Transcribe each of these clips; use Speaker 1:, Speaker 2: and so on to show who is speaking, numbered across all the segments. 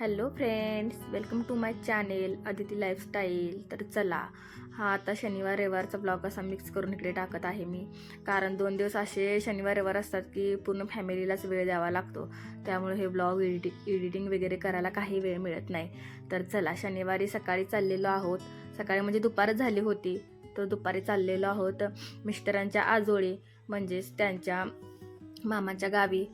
Speaker 1: Hello friends welcome to my channel Aditi lifestyle. तर चला हा आता शनिवार रविवारचा ब्लॉग असा मिक्स करून इकडे टाकत आहे मी. कारण दोन दिवस असे शनिवार रविवार असतात की पूर्ण फॅमिलीलाच वेळ द्यावा लागतो. त्यामुळे हे ब्लॉग एडिटि एडिटिंग वगैरे करायला काही वेळ मिळत नाही. तर चला शनिवारी सकाळी चाललेलो आहोत. सकाळी म्हणजे दुपारच झाली होती तर दुपारी चाललेलो आहोत मिस्टरांच्या आजोळी म्हणजेच त्यांच्या मामाच्या गावी.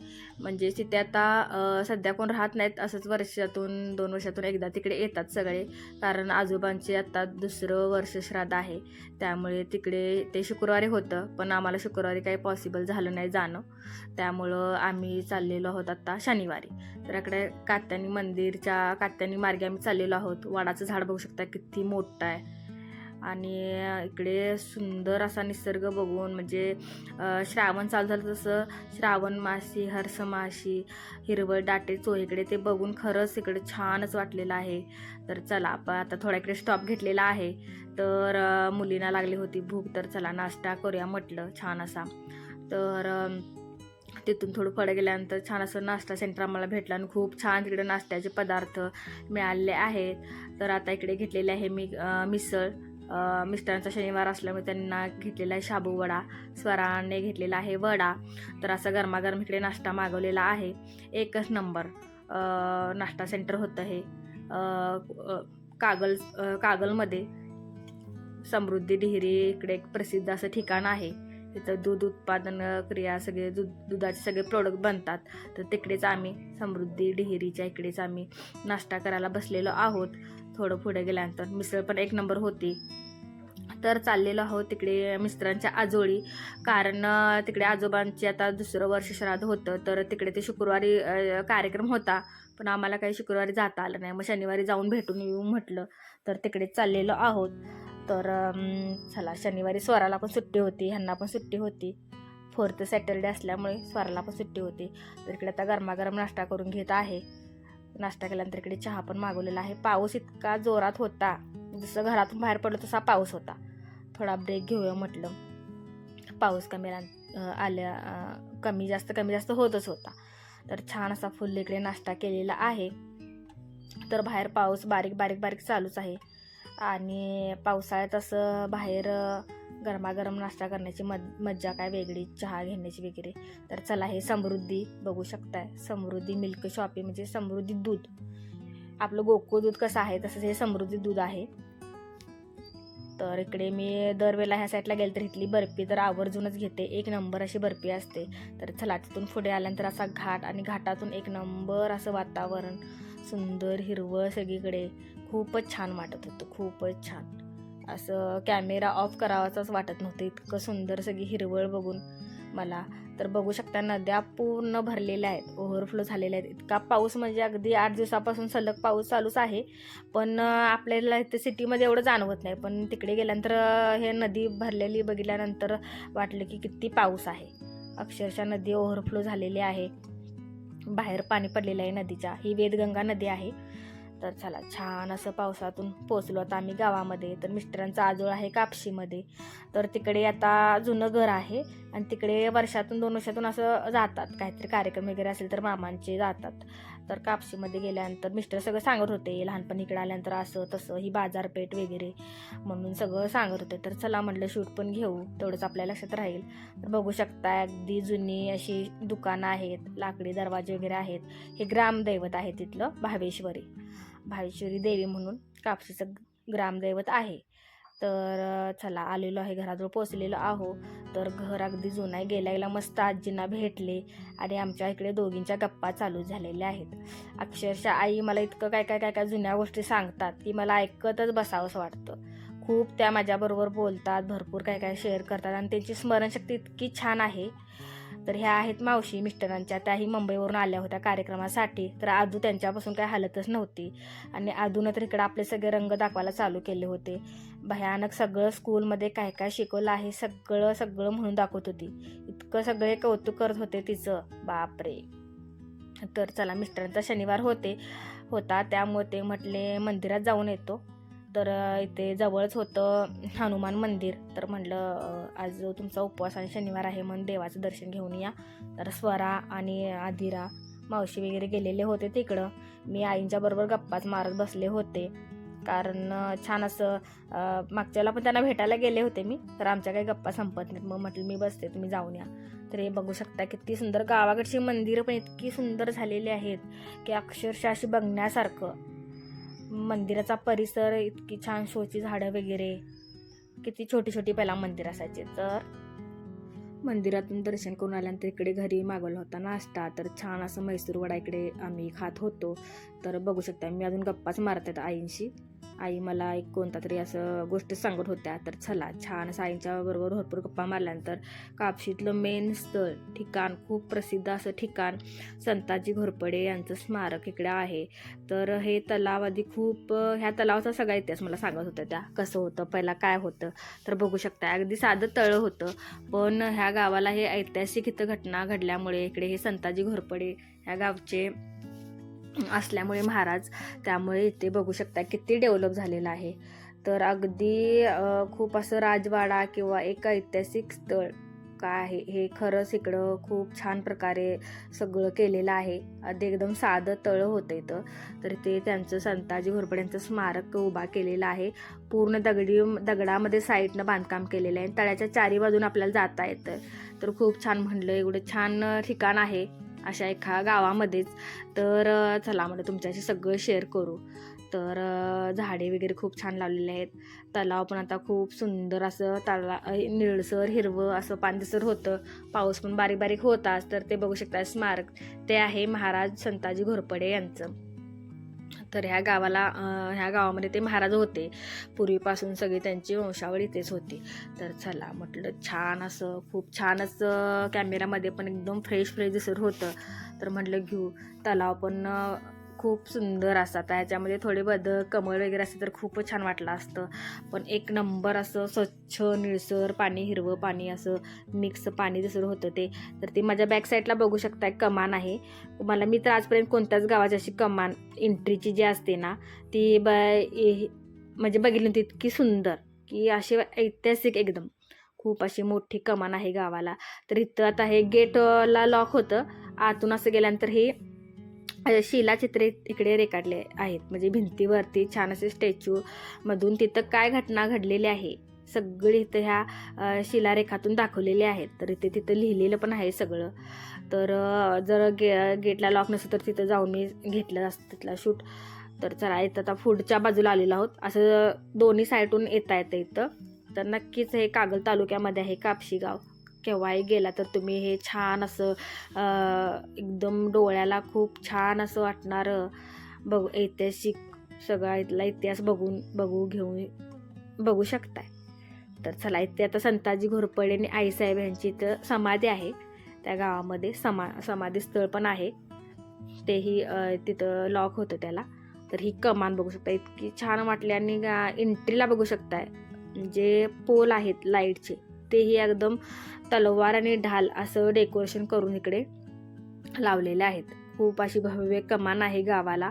Speaker 1: म्हणजे तिथे आता सध्या कोण राहत नाहीत असंच वर्षातून दोन वर्षातून एकदा तिकडे येतात सगळे. कारण आजोबांचे आता दुसरं वर्ष श्राद्ध आहे. त्यामुळे तिकडे ते शुक्रवारी होतं पण आम्हाला शुक्रवारी काही पॉसिबल झालं नाही जाणं. त्यामुळं आम्ही चाललेलो आहोत आत्ता शनिवारी. तर इकडे कात्यानी मंदिरच्या कात्यानी मार्गे आम्ही चाललेलो आहोत. वाडाचं झाड बघू शकता किती मोठं आहे. आणि इकडे सुंदर असा निसर्ग बघून म्हणजे श्रावण चालू झालं तसं श्रावण माशी हर्ष माशी हिरवळ दाटे चोहीकडे ते बघून खरंच इकडे छानच वाटलेलं आहे. तर चला आपण आता थोडा इकडे स्टॉप घेतलेला आहे. तर मुलींना लागली होती भूक तर चला नाश्ता करूया म्हटलं छान असा. तर तिथून थोडं पुढे गेल्यानंतर छान असं नाश्ता सेंटर आम्हाला भेटलं आणि खूप छान तिकडे नाश्त्याचे पदार्थ मिळालेले आहेत. तर आता इकडे घेतलेले आहे मी मिसळ. मिस्टरांचा शनिवार असल्यामुळे त्यांना घेतलेला आहे शाबू वडा स्वराने घेतलेला आहे वडा. तर असा गरमागरम इकडे नाश्ता मागवलेला आहे. एकच नंबर. नाश्ता सेंटर होतं हे. कागल कागलमध्ये समृद्धी डिहिरी इकडे एक प्रसिद्ध असं ठिकाण आहे. तिथं दूध उत्पादन क्रिया सगळे दूध दुधाचे सगळे प्रोडक्ट बनतात. तर तिकडेच आम्ही समृद्धी डिहिरीच्या इकडेच आम्ही नाश्ता करायला बसलेलो आहोत. थोडं पुढे गेल्यानंतर. मिसळ पण एक नंबर होती. तर चाललेलो आहोत तिकडे मिस्त्रांच्या आजोळी. कारण तिकडे आजोबांचे आता दुसरं वर्ष श्राद्ध होतं. तर तिकडे ते शुक्रवारी कार्यक्रम होता. पण आम्हाला काही शुक्रवारी जाता आलं नाही. मग शनिवारी जाऊन भेटून येऊ म्हटलं. तर तिकडे चाललेलो आहोत. तर चला शनिवारी स्वराला पण सुट्टी होती. ह्यांना पण सुट्टी होती. फोर्थ सॅटरडे असल्यामुळे स्वराला पण सुट्टी होती. तर इकडे आता गरमागरम नाश्ता करून घेत आहे. नाश्ता केल्यानंतर इकडे चहा पण मागवलेला आहे. पाऊस इतका जोरात होता. जसं घरातून बाहेर पडलो तसा पाऊस होता. थोडा ब्रेक घेऊया म्हटलं. पाऊस कमी आल्या कमी जास्त कमी जास्त होतच होता. तर छान असा फुल इकडे नाश्ता केलेला आहे. तर बाहेर पाऊस बारीक बारीक बारीक चालूच आहे. आणि पावसाळ्यात असं बाहेर गरमागरम नाश्ता करण्याची मज मज्जा काय वेगळी चहा घेण्याची वगैरे. तर चला हे समृद्धी बघू शकताय. समृद्धी मिल्क शॉपी म्हणजे समृद्धी दूध. आपलं गोकुळ दूध कसं आहे तसंच हे समृद्धी दूध आहे. तर इकडे मी दरवेळेला ह्या साईडला गेले तर इथली बर्फी तर आवर्जूनच घेते. एक नंबर अशी बर्फी असते. तर चला तिथून पुढे आल्यानंतर असा घाट आणि घाटातून एक नंबर असं वातावरण सुंदर हिरवळ सगळीकडे. खूपच छान वाटत होतं खूपच छान. असं कॅमेरा ऑफ करावाचाच वाटत नव्हतं. इतकं सुंदर सगळी हिरवळ बघून मला. तर बघू शकता नद्या पूर्ण भरलेल्या आहेत. ओव्हरफ्लो झालेल्या आहेत. इतका पाऊस म्हणजे अगदी आठ दिवसापासून सलग पाऊस चालूच आहे. पण आपल्याला इथे सिटीमध्ये एवढं जाणवत नाही. पण तिकडे गेल्यानंतर हे नदी भरलेली बघितल्यानंतर वाटलं की किती पाऊस आहे. अक्षरशः नदी ओव्हरफ्लो झालेली आहे. बाहेर पाणी पडलेलं आहे नदीच्या. ही वेदगंगा नदी आहे. तर चला छान असं पावसातून पोचलो आता आम्ही गावामध्ये. तर मिस्टरांचा आजोळ आहे कापशीमध्ये. तर तिकडे आता जुनं घर आहे आणि तिकडे वर्षातून दोन वर्षातून असं जातात. काहीतरी कार्यक्रम वगैरे असेल तर मामांचे जातात. तर कापशीमध्ये गेल्यानंतर मिस्टर सगळं सांगत होते लहानपणी इकडे आल्यानंतर असं तसं ही बाजारपेठ वगैरे म्हणून सगळं सांगत होते. तर चला म्हटलं शूट पण घेऊ. तेवढंच आपल्या लक्षात राहील. तर बघू शकता अगदी जुनी अशी दुकानं आहेत लाकडी दरवाजे वगैरे आहेत. हे ग्रामदैवत आहे तिथलं भावेश्वरी. भावेश्वरी देवी म्हणून कापशीचं ग्रामदैवत आहे. तर चला आलेलो आहे घराजवळ पोचलेलो आहो तर घर अगदी जुना आहे गेल्या गेला मस्त आजींना भेटले आणि आमच्या इकडे दोघींच्या गप्पा चालू झालेल्या आहेत. अक्षरशः आई मला इतकं काय काय काय काय जुन्या गोष्टी सांगतात की मला ऐकतच बसावंसं वाटतं. खूप त्या माझ्याबरोबर बोलतात भरपूर काय काय शेअर करतात आणि त्यांची स्मरणशक्ती इतकी छान आहे. तर ह्या आहेत मावशी मिस्टरांच्या. त्याही मुंबईवरून आल्या होत्या कार्यक्रमासाठी. तर आजू त्यांच्यापासून काही हालतच नव्हती. आणि आदूनं तर इकडं आपले सगळे रंग दाखवायला चालू केले होते. भयानक सगळं स्कूलमध्ये काय काय शिकवलं आहे सगळं सगळं म्हणून दाखवत होती. इतकं सगळे कौतुक करत होते तिचं. बापरे. तर चला मिस्टरांचा शनिवार होते होता. त्यामुळे ते म्हटले मंदिरात जाऊन येतो. तर इथे जवळच होतं हनुमान मंदिर. तर म्हटलं आज तुमचा उपवास आणि शनिवार आहे म्हणून देवाचं दर्शन घेऊन या. तर स्वरा आणि आदिरा मावशी वगैरे गेलेले होते तिकडं. मी आईंच्या बरोबर गप्पाच मारत बसले होते. कारण छान असं मागच्याला पण त्यांना भेटायला गेले होते मी. तर आमच्या काही गप्पा संपत नाहीत. मग म्हटलं मी बसते तुम्ही जाऊन या. तर हे बघू शकता किती सुंदर गावाकडची मंदिरं पण इतकी सुंदर झालेली आहेत की अक्षरशः अशी बघण्यासारखं. मंदिराचा परिसर इतकी छान शोची झाडं वगैरे. किती छोटी छोटी पहिला मंदिर असायचे. तर मंदिरातून दर्शन करून आल्यानंतर इकडे घरी मागवला होता नाश्ता. तर छान असं म्हैसूर वडा इकडे आम्ही खात होतो. तर बघू शकता मी अजून गप्पाच मारत आहेत आईंशी. आई मला एक कोणता तरी असं गोष्ट सांगत होत्या तर चला छान असं आईंच्या बरोबर भरपूर गप्पा मारल्यानंतर कापशीतलं मेन स्थळ ठिकाण खूप प्रसिद्ध असं ठिकाण संताजी घोरपडे यांचं स्मारक इकडे आहे. तर हे तलाव आधी खूप ह्या तलावाचा सगळा इतिहास मला सांगत होत्या त्या कसं होतं पहिला काय होतं तर बघू शकता अगदी साधं तळं होतं. पण ह्या गावाला हे ऐतिहासिक इथं घटना घडल्यामुळे इकडे हे संताजी घोरपडे ह्या गावचे असल्यामुळे महाराज त्यामुळे इथे बघू शकता किती डेव्हलप झालेलं आहे. तर अगदी खूप असं राजवाडा किंवा एक ऐतिहासिक स्थळ काय आहे हे खरंच इकडं खूप छान प्रकारे सगळं केलेलं आहे. अगदी एकदम साधं तळं होतं इथं. तर ते त्यांचं संताजी घोरपड्यांचं स्मारक उभा केलेलं आहे. पूर्ण दगडी दगडामध्ये साईडनं बांधकाम केलेलं आहे. तळ्याच्या चारी बाजून आपल्याला जाता येतं तर खूप छान म्हणलं एवढं छान ठिकाण आहे. अशा एका गावामध्येच. तर चला म्हणलं तुमच्याशी सगळं शेअर करू. तर झाडे वगैरे खूप छान लावलेले आहेत. तलाव पण आता खूप सुंदर असं तला निळसर हिरवं असं पानदिसर होतं. पाऊस पण बारीक बारीक होताच तर ते बघू शकता स्मारक. ते आहे महाराज संताजी घोरपडे यांचं. तर ह्या गावाला ह्या गावामध्ये ते महाराज होते. पूर्वीपासून सगळी त्यांची वंशावळ इथेच होती. तर चला म्हटलं छान असं खूप छानच कॅमेरामध्ये पण एकदम फ्रेश फ्रेश दिसत होतं. तर म्हटलं घेऊ तलाव पण खूप सुंदर असतात. ह्याच्यामध्ये थोडे बदल कमळ वगैरे असते तर खूपच छान वाटलं असतं. पण एक नंबर असं स्वच्छ निळसर पाणी हिरवं पाणी असं मिक्स पाणी दिसत होतं ते. तर ते माझ्या बॅक साईडला बघू शकता एक कमान आहे. मला मी तर आजपर्यंत कोणत्याच गावाची अशी कमान एंट्रीची जी असते ना ती ब म्हणजे बघितली होती इतकी सुंदर की अशी ऐतिहासिक एकदम. खूप अशी मोठी कमान आहे गावाला. तर इथं आता हे गेटला लॉक होतं. आतून असं गेल्यानंतर हे शिलाचित्रे इकडे रेखाटले आहेत. म्हणजे भिंतीवरती छान असे स्टॅच्यू मधून तिथं काय घटना घडलेली आहे सगळी इथं ह्या शिलारेखातून दाखवलेले आहेत. तर इथे तिथं लिहिलेलं पण आहे सगळं. तर जर गे गेटला लॉक नसेल तर तिथं जाऊन मी घेतलं असतं तिथला शूट. तर चला इथं आता पुढच्या बाजूला आलेलो आहोत. असं दोन्ही साईडून येता येतं इथं. तर नक्कीच हे कागल तालुक्यामध्ये आहे कापशी गाव. केव्हाही गेला तर तुम्ही हे छान असं एकदम डोळ्याला खूप छान असं वाटणारं बघ ऐतिहासिक सगळा इथला इतिहास बघून बघू घेऊन बघू शकताय. तर चला इथे आता संताजी घोरपडे आणि आईसाहेब यांची इथं समाधी आहे. त्या गावामध्ये समा समाधी स्थळ पण आहे. तेही तिथं लॉक होतं त्याला. तर ही कमान बघू शकता इतकी छान वाटली आणि गा एंट्रीला बघू शकताय. जे पोल आहेत लाईटचे तेही एकदम तलवार आणि ढाल असं डेकोरेशन करून इकडे लावलेले आहेत. खूप अशी भव्य कमान आहे गावाला.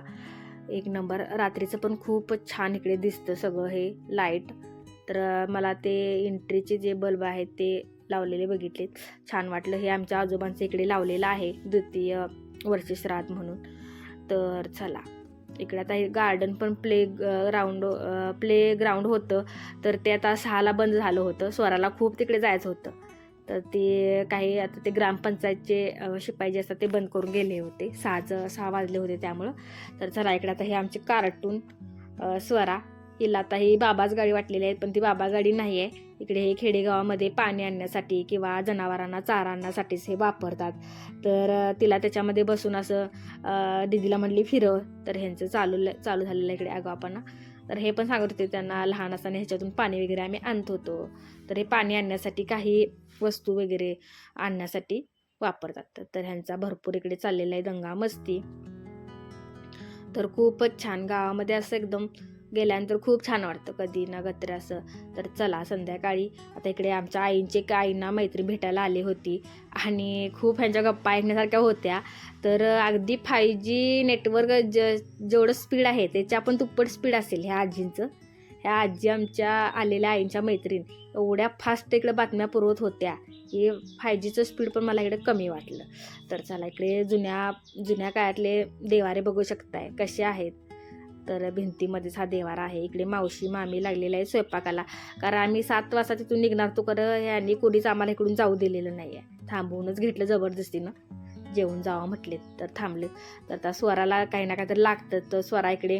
Speaker 1: एक नंबर रात्रीचं पण खूपच छान इकडे दिसतं सगळं हे लाइट तर मला ते एंट्रीचे जे बल्ब आहेत ते लावलेले बघितले. छान वाटलं हे आमच्या आजोबांचं इकडे लावलेलं आहे द्वितीय वर्षश्राद्ध म्हणून. तर चला. इकडे आता हे गार्डन पण प्ले ग्राउंड प्ले ग्राउंड होतं. तर ते आता सहाला बंद झालं होतं. स्वराला खूप तिकडे जायचं होतं. तर ते काही आता ते ग्रामपंचायतचे शिपाई जे असतात ते बंद करून गेले होते. सहाचं सहा वाजले होते त्यामुळं. तर चला इकडे आता हे आमचे कार्टून स्वरा. हिला आता ही बाबाच गाडी वाटलेली आहे पण ती बाबा गाडी नाही आहे इकडे हे खेडेगावामध्ये पाणी आणण्यासाठी किंवा जनावरांना चारा आणण्यासाठीच हे वापरतात. तर तिला त्याच्यामध्ये बसून असं दिदीला दीदीला म्हणली फिरव. तर ह्यांचं चालू चालू झालेलं इकडे इकडे आपण. तर हे पण सांगत होते त्यांना लहान असताना ह्याच्यातून पाणी वगैरे आम्ही आणत होतो. तर हे पाणी आणण्यासाठी काही वस्तू वगैरे आणण्यासाठी वापरतात. तर ह्यांचा भरपूर इकडे चाललेला आहे दंगा मस्ती. तर खूपच छान गावामध्ये असं एकदम गेल्यानंतर खूप छान वाटतं कधी ना गत्र असं. तर चला संध्याकाळी. आता इकडे आमच्या आईंचे का आईंना मैत्री भेटायला आली होती आणि खूप ह्यांच्या गप्पा ऐकण्यासारख्या होत्या. तर अगदी फाय जी नेटवर्क ज जेवढं स्पीड आहे त्याच्या पण दुप्पट स्पीड असेल ह्या आजींचं. ह्या आजी आमच्या आलेल्या आईंच्या मैत्रीण एवढ्या फास्ट इकडे बातम्या पुरवत होत्या. की फाय जीचं स्पीड पण मला इकडे कमी वाटलं. तर चला इकडे जुन्या जुन्या काळातले देवारे बघू शकताय कसे आहेत. तर भिंतीमध्येच हा देवारा आहे. इकडे मावशी मामी लागलेला आहे स्वयंपाकाला. कारण आम्ही सात वाजता तिथून निघणार तो कर ह्यांनी कोणीच आम्हाला इकडून जाऊ दिलेलं नाही आहे थांबवूनच घेतलं जबरदस्तीनं. जेवून जावं म्हटले तर थांबले तर त्या स्वराला काही ना काही तर लागतं. तर स्वरा इकडे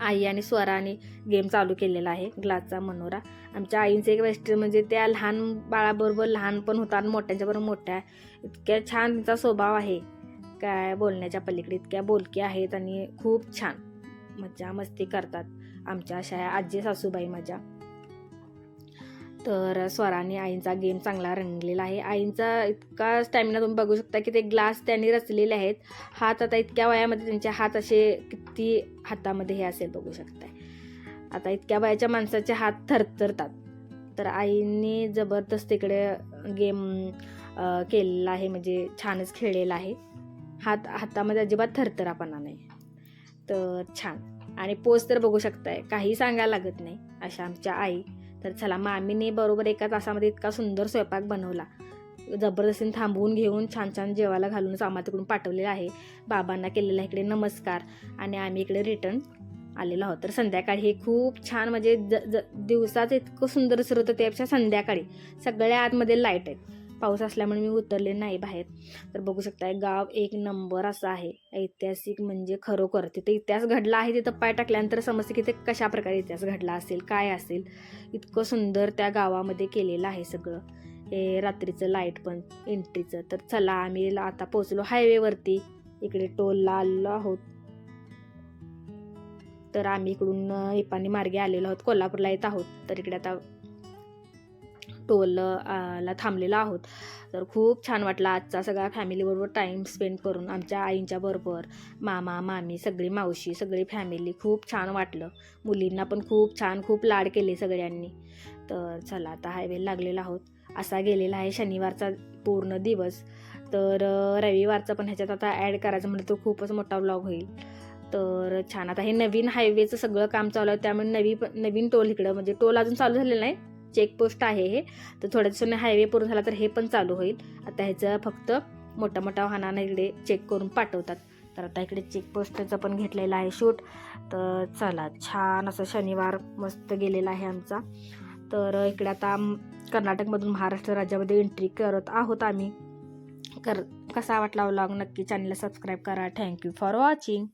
Speaker 1: आई आणि स्वराने गेम चालू केलेला आहे ग्लासचा मनोरा. आमच्या आईंचं एक वैशिष्ट्य म्हणजे त्या लहान बाळाबरोबर लहान पण होता आणि मोठ्यांच्याबरोबर मोठ्या इतक्या छान त्यांचा स्वभाव आहे. काय बोलण्याच्या पलीकडे इतक्या बोलक्या आहेत आणि खूप छान. मज्जा मस्ती करतात आमच्या अशा आजी सासूबाई माझ्या. तर स्वराने आईंचा गेम चांगला रंगलेला आहे. आईंचा इतका स्टॅमिना तुम्ही बघू शकता की ते ग्लास त्यांनी रचलेले आहेत. हात आता इतक्या वयामध्ये त्यांचे हात असे किती हातामध्ये हे असेल बघू शकताय. आता इतक्या वयाच्या माणसाचे हात थरथरतात. तर आईंनी जबरदस्त इकडे गेम केलेला आहे. म्हणजे छानच खेळलेला आहे. हात हातामध्ये अजिबात थरथरापणा नाही. तर छान. आणि पोच तर बघू शकताय काही सांगायला लागत नाही अशा आमच्या आई. तर चला मामीने बरोबर एका तासामध्ये इतका सुंदर स्वयंपाक बनवला. जबरदस्तीने थांबवून घेऊन छान छान जेवायला घालूनच आम्हाला तिकडून पाठवलेलं आहे. बाबांना केलेला इकडे नमस्कार आणि आम्ही इकडे रिटर्न आलेलो आहोत. तर संध्याकाळी हे खूप छान म्हणजे ज ज दिवसाचं इतकं सुंदर सुरू होतं त्यापेक्षा संध्याकाळी सगळ्या आतमध्ये लाइट आहेत. पाऊस असल्यामुळे मी उतरले नाही बाहेर. तर बघू शकताय गाव एक नंबर असं आहे. ऐतिहासिक म्हणजे खरोखर तिथे इतिहास घडला आहे तिथं पाय टाकल्यानंतर समजते की ते कशा प्रकारे इतिहास घडला असेल काय असेल. इतकं सुंदर त्या गावामध्ये केलेलं आहे सगळं. हे रात्रीचं लाइट पण एंट्रीचं तर चला आम्ही आता पोचलो हायवेवरती इकडे टोलला आलेलो आहोत. तर आम्ही इकडून इपानी मार्गे आलेलो आहोत. कोल्हापूरला येत आहोत. तर इकडे आता टोल ला थांबलेलो आहोत. तर खूप छान वाटला आजचा सगळा फॅमिलीबरोबर टाईम स्पेंड करून आमच्या आईंच्या बरोबर मामा मामी सगळी मावशी सगळी फॅमिली खूप छान वाटलं. मुलींना पण खूप छान खूप लाड केले सगळ्यांनी. तर चला आता हायवे लागलेला आहोत. असा गेलेला आहे शनिवारचा पूर्ण दिवस. तर रविवारचा पण ह्याच्यात आता ॲड करायचं म्हणलं तर खूपच मोठा व्लॉग होईल. तर छान आता हे नवीन हायवेचं सगळं काम चालू आहे त्यामुळे नवी नवीन टोल इकडं म्हणजे टोल अजून चालू झालेलं नाही. चेकपोस्ट आहे हे. तर थोड्या दिवसांनी हायवे पूर्ण झाला तर हे पण चालू होईल. आता ह्याचं फक्त मोठ्या मोठ्या वाहनांना इकडे चेक करून पाठवतात. तर आता इकडे चेकपोस्टचं पण घेतलेलं आहे शूट. तर चला छान असं शनिवार मस्त गेलेला आहे आमचा. तर इकडे आता कर्नाटकमधून महाराष्ट्र राज्यामध्ये एंट्री करत आहोत आम्ही. कर कसा वाटला व्लॉग नक्की चॅनलला सबस्क्राईब करा. Thank you for watching